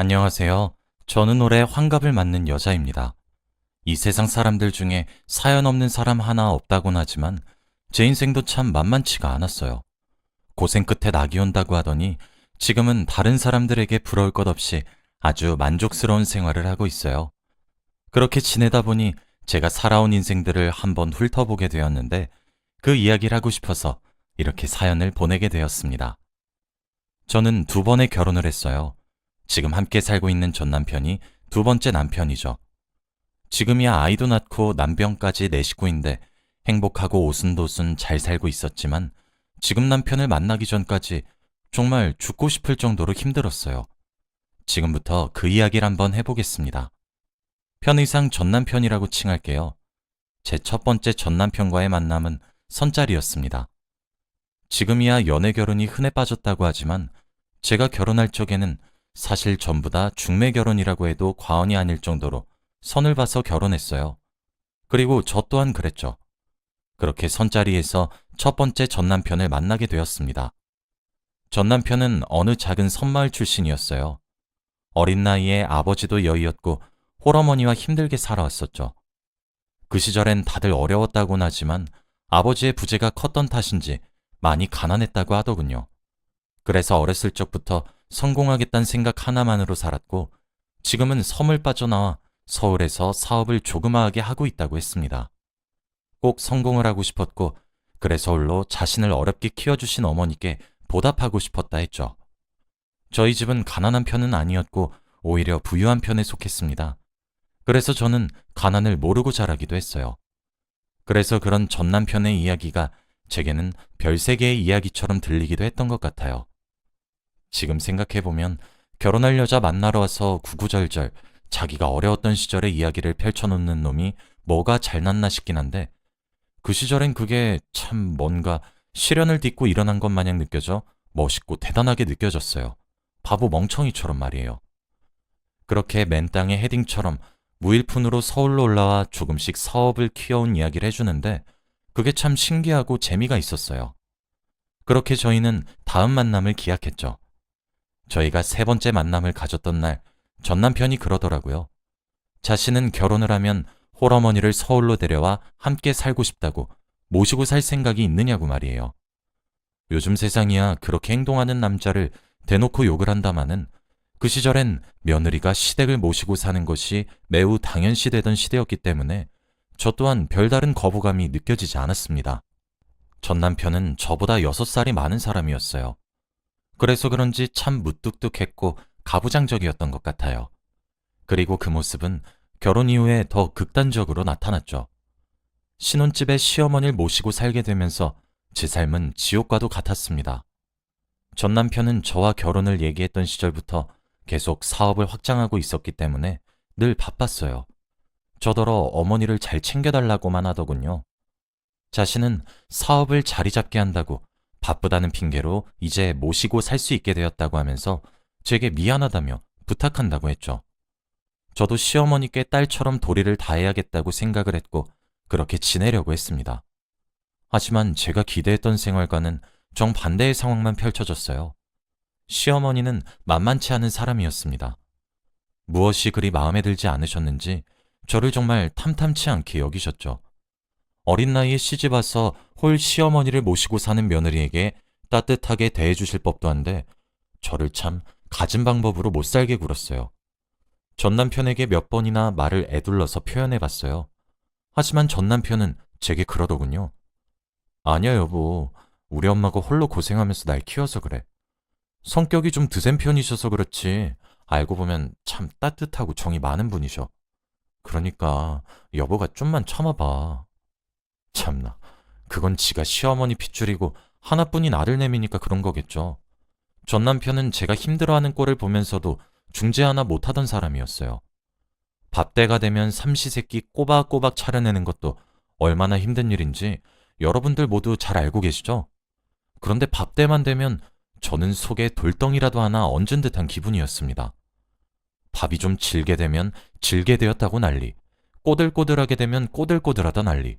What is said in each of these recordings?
안녕하세요. 저는 올해 환갑을 맞는 여자입니다. 이 세상 사람들 중에 사연 없는 사람 하나 없다곤 하지만 제 인생도 참 만만치가 않았어요. 고생 끝에 낙이 온다고 하더니 지금은 다른 사람들에게 부러울 것 없이 아주 만족스러운 생활을 하고 있어요. 그렇게 지내다 보니 제가 살아온 인생들을 한번 훑어보게 되었는데 그 이야기를 하고 싶어서 이렇게 사연을 보내게 되었습니다. 저는 두 번의 결혼을 했어요. 지금 함께 살고 있는 전 남편이 두 번째 남편이죠. 지금이야 아이도 낳고 남편까지 내 식구인데 행복하고 오순도순 잘 살고 있었지만 지금 남편을 만나기 전까지 정말 죽고 싶을 정도로 힘들었어요. 지금부터 그 이야기를 한번 해보겠습니다. 편의상 전 남편이라고 칭할게요. 제 첫 번째 전 남편과의 만남은 선짜리였습니다. 지금이야 연애 결혼이 흔해 빠졌다고 하지만 제가 결혼할 적에는 사실 전부 다 중매 결혼이라고 해도 과언이 아닐 정도로 선을 봐서 결혼했어요. 그리고 저 또한 그랬죠. 그렇게 선자리에서 첫 번째 전 남편을 만나게 되었습니다. 전 남편은 어느 작은 섬마을 출신이었어요. 어린 나이에 아버지도 여의었고 홀어머니와 힘들게 살아왔었죠. 그 시절엔 다들 어려웠다곤 하지만 아버지의 부재가 컸던 탓인지 많이 가난했다고 하더군요. 그래서 어렸을 적부터 성공하겠다는 생각 하나만으로 살았고 지금은 섬을 빠져나와 서울에서 사업을 조그마하게 하고 있다고 했습니다. 꼭 성공을 하고 싶었고 그래서 홀로 자신을 어렵게 키워주신 어머니께 보답하고 싶었다 했죠. 저희 집은 가난한 편은 아니었고 오히려 부유한 편에 속했습니다. 그래서 저는 가난을 모르고 자라기도 했어요. 그래서 그런 전 남편의 이야기가 제게는 별세계의 이야기처럼 들리기도 했던 것 같아요. 지금 생각해보면 결혼할 여자 만나러 와서 구구절절 자기가 어려웠던 시절의 이야기를 펼쳐놓는 놈이 뭐가 잘났나 싶긴 한데 그 시절엔 그게 참 뭔가 시련을 딛고 일어난 것 마냥 느껴져 멋있고 대단하게 느껴졌어요. 바보 멍청이처럼 말이에요. 그렇게 맨 땅에 헤딩처럼 무일푼으로 서울로 올라와 조금씩 사업을 키워온 이야기를 해주는데 그게 참 신기하고 재미가 있었어요. 그렇게 저희는 다음 만남을 기약했죠. 저희가 세 번째 만남을 가졌던 날, 전 남편이 그러더라고요. 자신은 결혼을 하면 홀어머니를 서울로 데려와 함께 살고 싶다고 모시고 살 생각이 있느냐고 말이에요. 요즘 세상이야 그렇게 행동하는 남자를 대놓고 욕을 한다마는 그 시절엔 며느리가 시댁을 모시고 사는 것이 매우 당연시되던 시대였기 때문에 저 또한 별다른 거부감이 느껴지지 않았습니다. 전 남편은 저보다 6살이 많은 사람이었어요. 그래서 그런지 참 무뚝뚝했고 가부장적이었던 것 같아요. 그리고 그 모습은 결혼 이후에 더 극단적으로 나타났죠. 신혼집에 시어머니를 모시고 살게 되면서 제 삶은 지옥과도 같았습니다. 전 남편은 저와 결혼을 얘기했던 시절부터 계속 사업을 확장하고 있었기 때문에 늘 바빴어요. 저더러 어머니를 잘 챙겨달라고만 하더군요. 자신은 사업을 자리 잡게 한다고 바쁘다는 핑계로 이제 모시고 살 수 있게 되었다고 하면서 제게 미안하다며 부탁한다고 했죠. 저도 시어머니께 딸처럼 도리를 다해야겠다고 생각을 했고 그렇게 지내려고 했습니다. 하지만 제가 기대했던 생활과는 정반대의 상황만 펼쳐졌어요. 시어머니는 만만치 않은 사람이었습니다. 무엇이 그리 마음에 들지 않으셨는지 저를 정말 탐탐치 않게 여기셨죠. 어린 나이에 시집 와서 홀 시어머니를 모시고 사는 며느리에게 따뜻하게 대해 주실 법도 한데 저를 참 가진 방법으로 못 살게 굴었어요. 전 남편에게 몇 번이나 말을 애둘러서 표현해 봤어요. 하지만 전 남편은 제게 그러더군요. 아니야, 여보. 우리 엄마가 홀로 고생하면서 날 키워서 그래. 성격이 좀 드센 편이셔서 그렇지. 알고 보면 참 따뜻하고 정이 많은 분이셔. 그러니까 여보가 좀만 참아봐. 참나. 그건 지가 시어머니 핏줄이고 하나뿐인 아들 내미니까 그런 거겠죠. 전 남편은 제가 힘들어하는 꼴을 보면서도 중재 하나 못하던 사람이었어요. 밥때가 되면 삼시세끼 꼬박꼬박 차려내는 것도 얼마나 힘든 일인지 여러분들 모두 잘 알고 계시죠? 그런데 밥때만 되면 저는 속에 돌덩이라도 하나 얹은 듯한 기분이었습니다. 밥이 좀 질게 되면 질게 되었다고 난리, 꼬들꼬들하게 되면 꼬들꼬들하다 난리,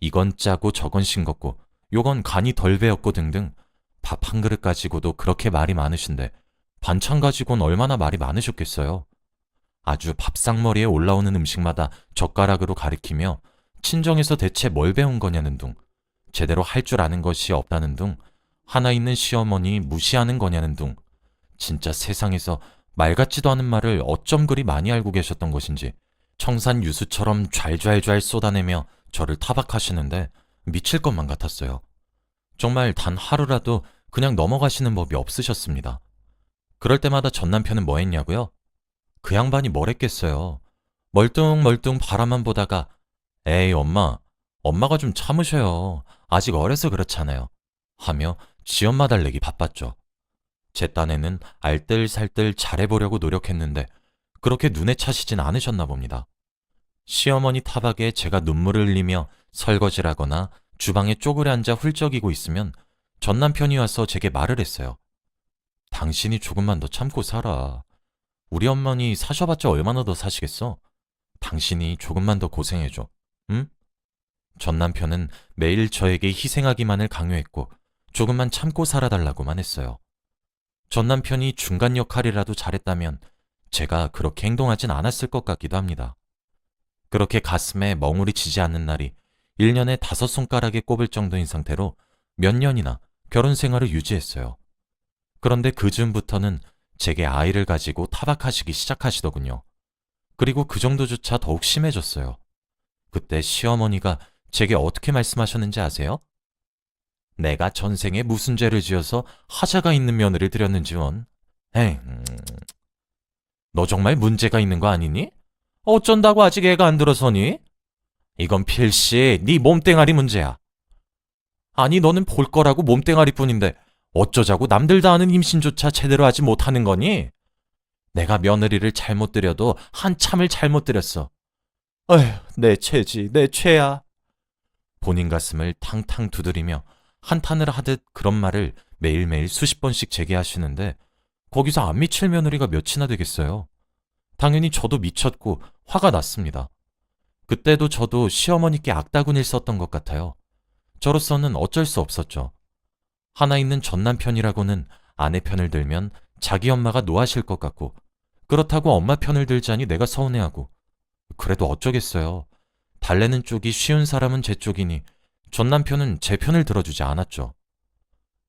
이건 짜고 저건 싱겁고 요건 간이 덜 배었고 등등 밥 한 그릇 가지고도 그렇게 말이 많으신데 반찬 가지고는 얼마나 말이 많으셨겠어요. 아주 밥상머리에 올라오는 음식마다 젓가락으로 가리키며 친정에서 대체 뭘 배운 거냐는 둥, 제대로 할 줄 아는 것이 없다는 둥, 하나 있는 시어머니 무시하는 거냐는 둥, 진짜 세상에서 말 같지도 않은 말을 어쩜 그리 많이 알고 계셨던 것인지 청산 유수처럼 좔좔좔 쏟아내며 저를 타박하시는데 미칠 것만 같았어요. 정말 단 하루라도 그냥 넘어가시는 법이 없으셨습니다. 그럴 때마다 전 남편은 뭐 했냐고요? 그 양반이 뭘 했겠어요. 멀뚱멀뚱 바라만 보다가 에이 엄마, 엄마가 좀 참으셔요. 아직 어려서 그렇잖아요. 하며 지 엄마 달래기 바빴죠. 제 딴에는 알뜰살뜰 잘해보려고 노력했는데 그렇게 눈에 차시진 않으셨나 봅니다. 시어머니 타박에 제가 눈물을 흘리며 설거지라거나 주방에 쪼그려 앉아 훌쩍이고 있으면 전 남편이 와서 제게 말을 했어요. 당신이 조금만 더 참고 살아. 우리 어머니 사셔봤자 얼마나 더 사시겠어? 당신이 조금만 더 고생해줘. 응? 전 남편은 매일 저에게 희생하기만을 강요했고 조금만 참고 살아달라고만 했어요. 전 남편이 중간 역할이라도 잘했다면 제가 그렇게 행동하진 않았을 것 같기도 합니다. 그렇게 가슴에 멍울이 지지 않는 날이 1년에 다섯 손가락에 꼽을 정도인 상태로 몇 년이나 결혼 생활을 유지했어요. 그런데 그 즈음부터는 제게 아이를 가지고 타박하시기 시작하시더군요. 그리고 그 정도조차 더욱 심해졌어요. 그때 시어머니가 제게 어떻게 말씀하셨는지 아세요? 내가 전생에 무슨 죄를 지어서 하자가 있는 며느리 들였는지 원. 에이, 음, 너 정말 문제가 있는 거 아니니? 어쩐다고 아직 애가 안 들어서니? 이건 필시 네 몸뚱아리 문제야. 아니 너는 볼 거라고 몸뚱아리뿐인데 어쩌자고 남들 다 아는 임신조차 제대로 하지 못하는 거니? 내가 며느리를 잘못 들여도 한참을 잘못 들였어. 어휴, 내 죄지, 내 죄야. 본인 가슴을 탕탕 두드리며 한탄을 하듯 그런 말을 매일매일 수십 번씩 제게 하시는데 거기서 안 미칠 며느리가 몇이나 되겠어요. 당연히 저도 미쳤고 화가 났습니다. 그때도 저도 시어머니께 악다군일 썼던 것 같아요. 저로서는 어쩔 수 없었죠. 하나 있는 전 남편이라고는 아내 편을 들면 자기 엄마가 노하실 것 같고 그렇다고 엄마 편을 들자니 내가 서운해하고 그래도 어쩌겠어요. 달래는 쪽이 쉬운 사람은 제 쪽이니 전 남편은 제 편을 들어주지 않았죠.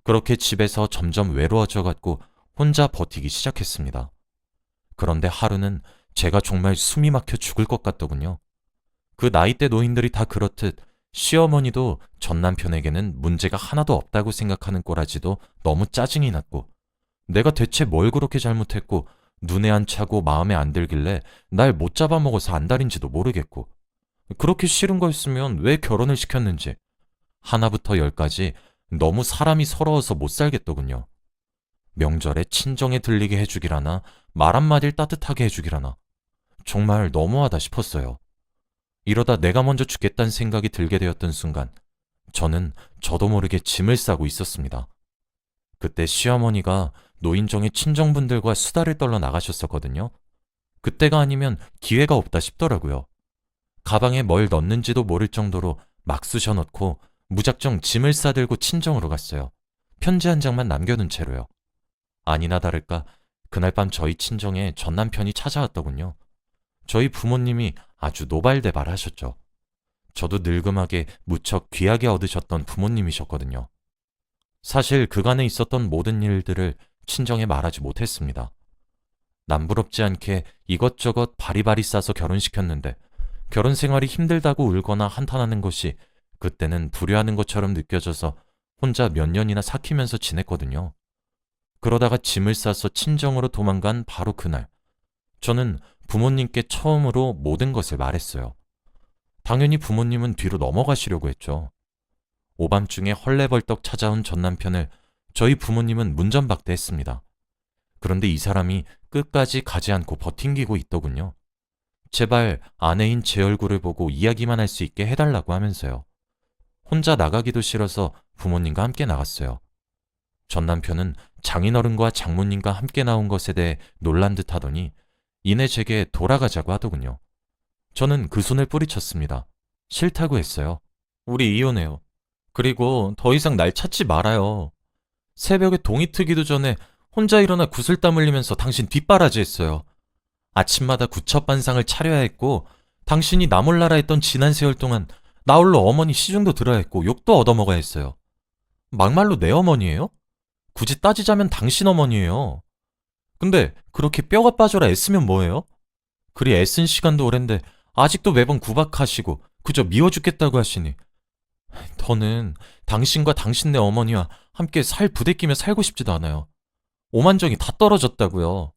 그렇게 집에서 점점 외로워져 갔고 혼자 버티기 시작했습니다. 그런데 하루는 제가 정말 숨이 막혀 죽을 것 같더군요. 그 나이대 노인들이 다 그렇듯 시어머니도 전 남편에게는 문제가 하나도 없다고 생각하는 꼬라지도 너무 짜증이 났고 내가 대체 뭘 그렇게 잘못했고 눈에 안 차고 마음에 안 들길래 날 못 잡아먹어서 안달인지도 모르겠고 그렇게 싫은 거였으면 왜 결혼을 시켰는지 하나부터 열까지 너무 사람이 서러워서 못 살겠더군요. 명절에 친정에 들리게 해주기라나 말 한마디를 따뜻하게 해주기라나 정말 너무하다 싶었어요. 이러다 내가 먼저 죽겠다는 생각이 들게 되었던 순간 저는 저도 모르게 짐을 싸고 있었습니다. 그때 시어머니가 노인정의 친정분들과 수다를 떨러 나가셨었거든요. 그때가 아니면 기회가 없다 싶더라고요. 가방에 뭘 넣는지도 모를 정도로 막 쑤셔 넣고 무작정 짐을 싸들고 친정으로 갔어요. 편지 한 장만 남겨둔 채로요. 아니나 다를까 그날 밤 저희 친정에 전 남편이 찾아왔더군요. 저희 부모님이 아주 노발대발하셨죠. 저도 늙음하게 무척 귀하게 얻으셨던 부모님이셨거든요. 사실 그간에 있었던 모든 일들을 친정에 말하지 못했습니다. 남부럽지 않게 이것저것 바리바리 싸서 결혼시켰는데 결혼 생활이 힘들다고 울거나 한탄하는 것이 그때는 불효하는 것처럼 느껴져서 혼자 몇 년이나 삭히면서 지냈거든요. 그러다가 짐을 싸서 친정으로 도망간 바로 그날, 저는 부모님께 처음으로 모든 것을 말했어요. 당연히 부모님은 뒤로 넘어가시려고 했죠. 오밤중에 헐레벌떡 찾아온 전 남편을 저희 부모님은 문전박대했습니다. 그런데 이 사람이 끝까지 가지 않고 버팅기고 있더군요. 제발 아내인 제 얼굴을 보고 이야기만 할 수 있게 해달라고 하면서요. 혼자 나가기도 싫어서 부모님과 함께 나갔어요. 전 남편은 장인어른과 장모님과 함께 나온 것에 대해 놀란 듯 하더니 이내 제게 돌아가자고 하더군요. 저는 그 손을 뿌리쳤습니다. 싫다고 했어요. 우리 이혼해요. 그리고 더 이상 날 찾지 말아요. 새벽에 동이 트기도 전에 혼자 일어나 구슬 땀 흘리면서 당신 뒷바라지 했어요. 아침마다 구첩반상을 차려야 했고 당신이 나 몰라라 했던 지난 세월 동안 나 홀로 어머니 시중도 들어야 했고 욕도 얻어먹어야 했어요. 막말로 내 어머니예요? 굳이 따지자면 당신 어머니예요. 근데 그렇게 뼈가 빠져라 애쓰면 뭐예요? 그리 애쓴 시간도 오랜데 아직도 매번 구박하시고 그저 미워 죽겠다고 하시니 더는 당신과 당신네 어머니와 함께 살 부대끼며 살고 싶지도 않아요. 오만정이 다 떨어졌다고요.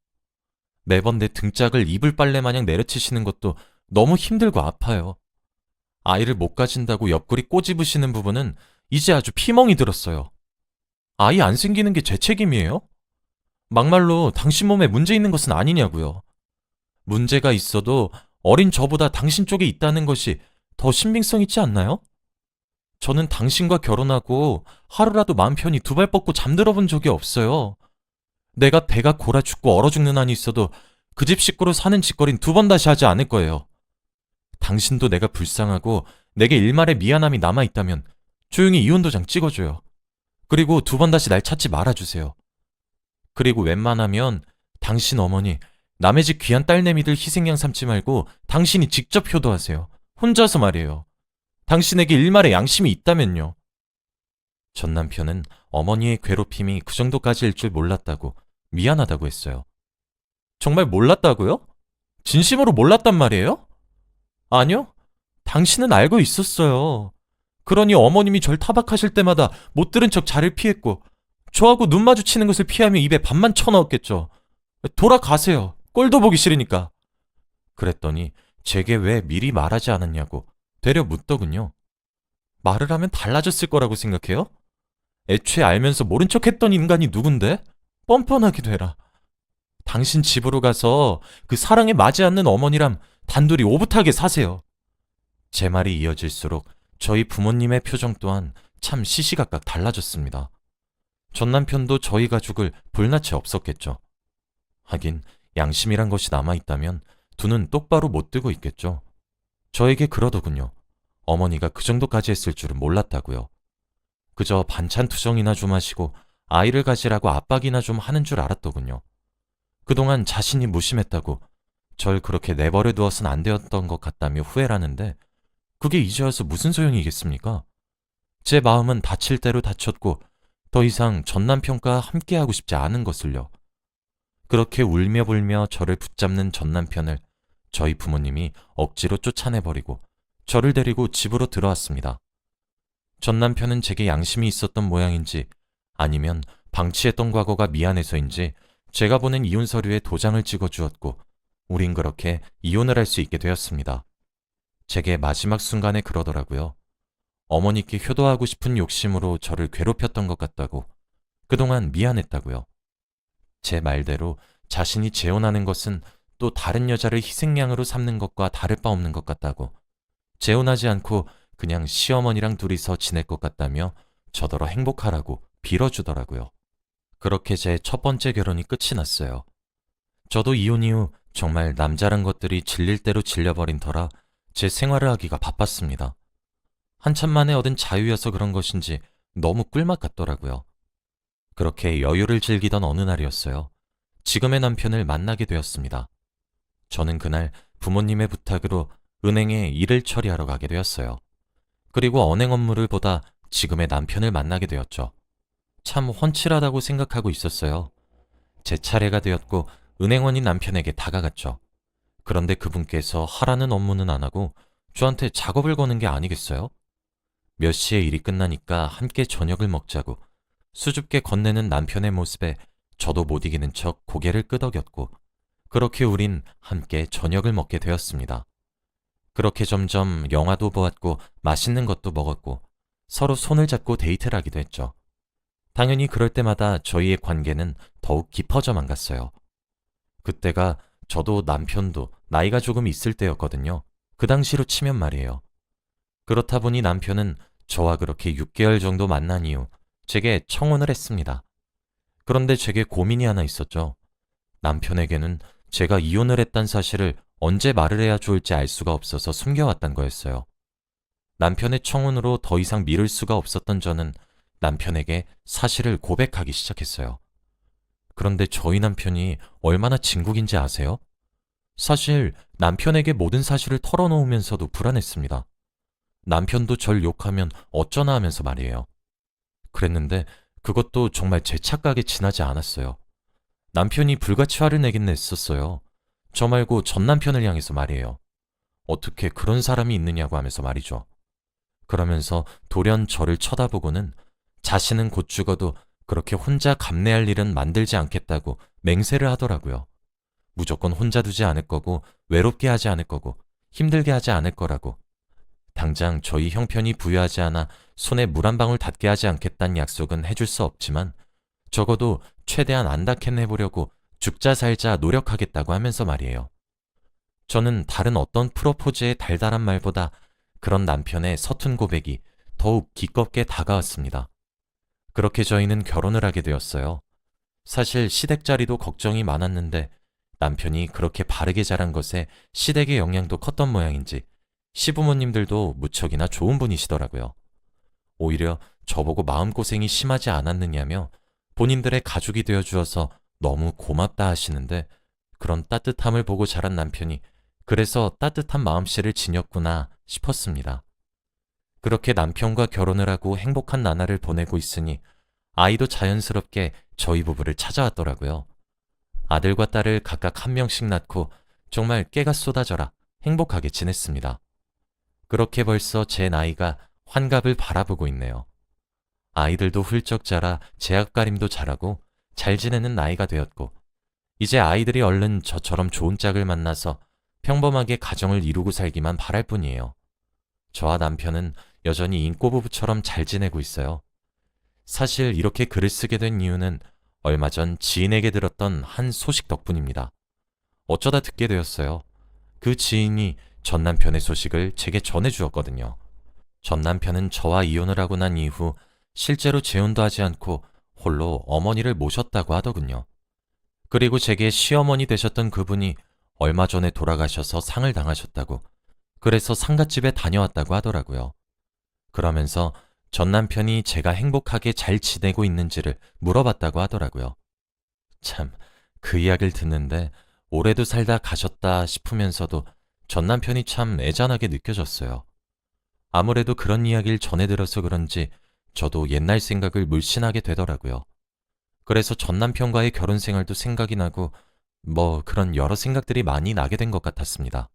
매번 내 등짝을 이불 빨래 마냥 내려치시는 것도 너무 힘들고 아파요. 아이를 못 가진다고 옆구리 꼬집으시는 부분은 이제 아주 피멍이 들었어요. 아이 안 생기는 게 제 책임이에요? 막말로 당신 몸에 문제 있는 것은 아니냐고요. 문제가 있어도 어린 저보다 당신 쪽에 있다는 것이 더 신빙성 있지 않나요? 저는 당신과 결혼하고 하루라도 마음 편히 두 발 뻗고 잠들어 본 적이 없어요. 내가 배가 골아 죽고 얼어 죽는 한이 있어도 그 집 식구로 사는 짓거린 두 번 다시 하지 않을 거예요. 당신도 내가 불쌍하고 내게 일말의 미안함이 남아있다면 조용히 이혼 도장 찍어줘요. 그리고 두 번 다시 날 찾지 말아주세요. 그리고 웬만하면 당신 어머니 남의 집 귀한 딸내미들 희생양 삼지 말고 당신이 직접 효도하세요. 혼자서 말이에요. 당신에게 일말의 양심이 있다면요. 전 남편은 어머니의 괴롭힘이 그 정도까지일 줄 몰랐다고 미안하다고 했어요. 정말 몰랐다고요? 진심으로 몰랐단 말이에요? 아니요. 당신은 알고 있었어요. 그러니 어머님이 절 타박하실 때마다 못 들은 척 자를 피했고 저하고 눈 마주치는 것을 피하며 입에 밥만 쳐넣었겠죠. 돌아가세요. 꼴도 보기 싫으니까. 그랬더니 제게 왜 미리 말하지 않았냐고 되려 묻더군요. 말을 하면 달라졌을 거라고 생각해요? 애초에 알면서 모른 척 했던 인간이 누군데? 뻔뻔하게 되라. 당신 집으로 가서 그 사랑에 맞지 않는 어머니랑 단둘이 오붓하게 사세요. 제 말이 이어질수록 저희 부모님의 표정 또한 참 시시각각 달라졌습니다. 전 남편도 저희 가족을 볼낯이 없었겠죠. 하긴 양심이란 것이 남아있다면 두 눈 똑바로 못 뜨고 있겠죠. 저에게 그러더군요. 어머니가 그 정도까지 했을 줄은 몰랐다고요. 그저 반찬 투정이나 좀 하시고 아이를 가지라고 압박이나 좀 하는 줄 알았더군요. 그동안 자신이 무심했다고 절 그렇게 내버려 두어선 안 되었던 것 같다며 후회라는데 그게 이제 와서 무슨 소용이겠습니까? 제 마음은 다칠 대로 다쳤고 더 이상 전 남편과 함께하고 싶지 않은 것을요. 그렇게 울며 불며 저를 붙잡는 전 남편을 저희 부모님이 억지로 쫓아내버리고 저를 데리고 집으로 들어왔습니다. 전 남편은 제게 양심이 있었던 모양인지 아니면 방치했던 과거가 미안해서인지 제가 보낸 이혼 서류에 도장을 찍어 주었고 우린 그렇게 이혼을 할 수 있게 되었습니다. 제게 마지막 순간에 그러더라고요. 어머니께 효도하고 싶은 욕심으로 저를 괴롭혔던 것 같다고 그동안 미안했다고요. 제 말대로 자신이 재혼하는 것은 또 다른 여자를 희생양으로 삼는 것과 다를 바 없는 것 같다고 재혼하지 않고 그냥 시어머니랑 둘이서 지낼 것 같다며 저더러 행복하라고 빌어주더라고요. 그렇게 제 첫 번째 결혼이 끝이 났어요. 저도 이혼 이후 정말 남자란 것들이 질릴 대로 질려버린 터라 제 생활을 하기가 바빴습니다. 한참 만에 얻은 자유여서 그런 것인지 너무 꿀맛 같더라고요. 그렇게 여유를 즐기던 어느 날이었어요. 지금의 남편을 만나게 되었습니다. 저는 그날 부모님의 부탁으로 은행에 일을 처리하러 가게 되었어요. 그리고 언행 업무를 보다 지금의 남편을 만나게 되었죠. 참 훤칠하다고 생각하고 있었어요. 제 차례가 되었고 은행원인 남편에게 다가갔죠. 그런데 그분께서 하라는 업무는 안 하고 저한테 작업을 거는 게 아니겠어요? 몇 시에 일이 끝나니까 함께 저녁을 먹자고 수줍게 건네는 남편의 모습에 저도 못 이기는 척 고개를 끄덕였고 그렇게 우린 함께 저녁을 먹게 되었습니다. 그렇게 점점 영화도 보았고 맛있는 것도 먹었고 서로 손을 잡고 데이트를 하기도 했죠. 당연히 그럴 때마다 저희의 관계는 더욱 깊어져만 갔어요. 그때가 저도 남편도 나이가 조금 있을 때였거든요. 그 당시로 치면 말이에요. 그렇다 보니 남편은 저와 그렇게 6개월 정도 만난 이후 제게 청혼을 했습니다. 그런데 제게 고민이 하나 있었죠. 남편에게는 제가 이혼을 했단 사실을 언제 말을 해야 좋을지 알 수가 없어서 숨겨왔단 거였어요. 남편의 청혼으로 더 이상 미룰 수가 없었던 저는 남편에게 사실을 고백하기 시작했어요. 그런데 저희 남편이 얼마나 진국인지 아세요? 사실 남편에게 모든 사실을 털어놓으면서도 불안했습니다. 남편도 절 욕하면 어쩌나 하면서 말이에요. 그랬는데 그것도 정말 제 착각에 지나지 않았어요. 남편이 불같이 화를 내긴 냈었어요. 저 말고 전 남편을 향해서 말이에요. 어떻게 그런 사람이 있느냐고 하면서 말이죠. 그러면서 돌연 저를 쳐다보고는 자신은 곧 죽어도 그렇게 혼자 감내할 일은 만들지 않겠다고 맹세를 하더라고요. 무조건 혼자 두지 않을 거고 외롭게 하지 않을 거고 힘들게 하지 않을 거라고. 당장 저희 형편이 부유하지 않아 손에 물 한 방울 닿게 하지 않겠다는 약속은 해줄 수 없지만 적어도 최대한 안 닿게 해보려고 죽자 살자 노력하겠다고 하면서 말이에요. 저는 다른 어떤 프로포즈의 달달한 말보다 그런 남편의 서툰 고백이 더욱 기껍게 다가왔습니다. 그렇게 저희는 결혼을 하게 되었어요. 사실 시댁 자리도 걱정이 많았는데 남편이 그렇게 바르게 자란 것에 시댁의 영향도 컸던 모양인지 시부모님들도 무척이나 좋은 분이시더라고요. 오히려 저보고 마음고생이 심하지 않았느냐며 본인들의 가족이 되어 주어서 너무 고맙다 하시는데 그런 따뜻함을 보고 자란 남편이 그래서 따뜻한 마음씨를 지녔구나 싶었습니다. 그렇게 남편과 결혼을 하고 행복한 나날을 보내고 있으니 아이도 자연스럽게 저희 부부를 찾아왔더라고요. 아들과 딸을 각각 한 명씩 낳고 정말 깨가 쏟아져라 행복하게 지냈습니다. 그렇게 벌써 제 나이가 환갑을 바라보고 있네요. 아이들도 훌쩍 자라 제약가림도 잘하고 잘 지내는 나이가 되었고 이제 아이들이 얼른 저처럼 좋은 짝을 만나서 평범하게 가정을 이루고 살기만 바랄 뿐이에요. 저와 남편은 여전히 인꼬부부처럼 잘 지내고 있어요. 사실 이렇게 글을 쓰게 된 이유는 얼마 전 지인에게 들었던 한 소식 덕분입니다. 어쩌다 듣게 되었어요. 그 지인이 전 남편의 소식을 제게 전해주었거든요. 전 남편은 저와 이혼을 하고 난 이후 실제로 재혼도 하지 않고 홀로 어머니를 모셨다고 하더군요. 그리고 제게 시어머니 되셨던 그분이 얼마 전에 돌아가셔서 상을 당하셨다고, 그래서 상갓집에 다녀왔다고 하더라고요. 그러면서 전 남편이 제가 행복하게 잘 지내고 있는지를 물어봤다고 하더라고요. 참, 그 이야기를 듣는데 올해도 살다 가셨다 싶으면서도 전 남편이 참 애잔하게 느껴졌어요. 아무래도 그런 이야기를 전해 들어서 그런지 저도 옛날 생각을 물씬하게 되더라고요. 그래서 전 남편과의 결혼 생활도 생각이 나고 뭐 그런 여러 생각들이 많이 나게 된 것 같았습니다.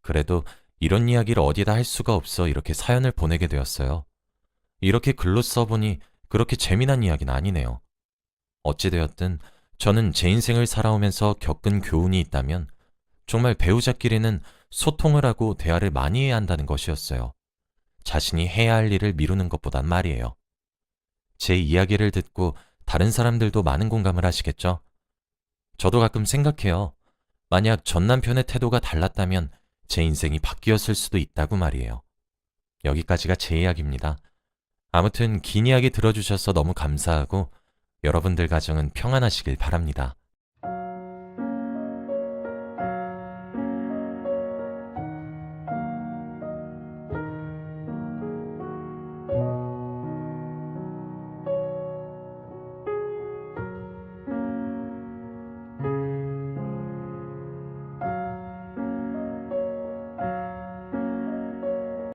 그래도 이런 이야기를 어디다 할 수가 없어 이렇게 사연을 보내게 되었어요. 이렇게 글로 써보니 그렇게 재미난 이야기는 아니네요. 어찌되었든 저는 제 인생을 살아오면서 겪은 교훈이 있다면 정말 배우자끼리는 소통을 하고 대화를 많이 해야 한다는 것이었어요. 자신이 해야 할 일을 미루는 것보단 말이에요. 제 이야기를 듣고 다른 사람들도 많은 공감을 하시겠죠? 저도 가끔 생각해요. 만약 전 남편의 태도가 달랐다면 제 인생이 바뀌었을 수도 있다고 말이에요. 여기까지가 제 이야기입니다. 아무튼 긴 이야기 들어주셔서 너무 감사하고 여러분들 가정은 평안하시길 바랍니다.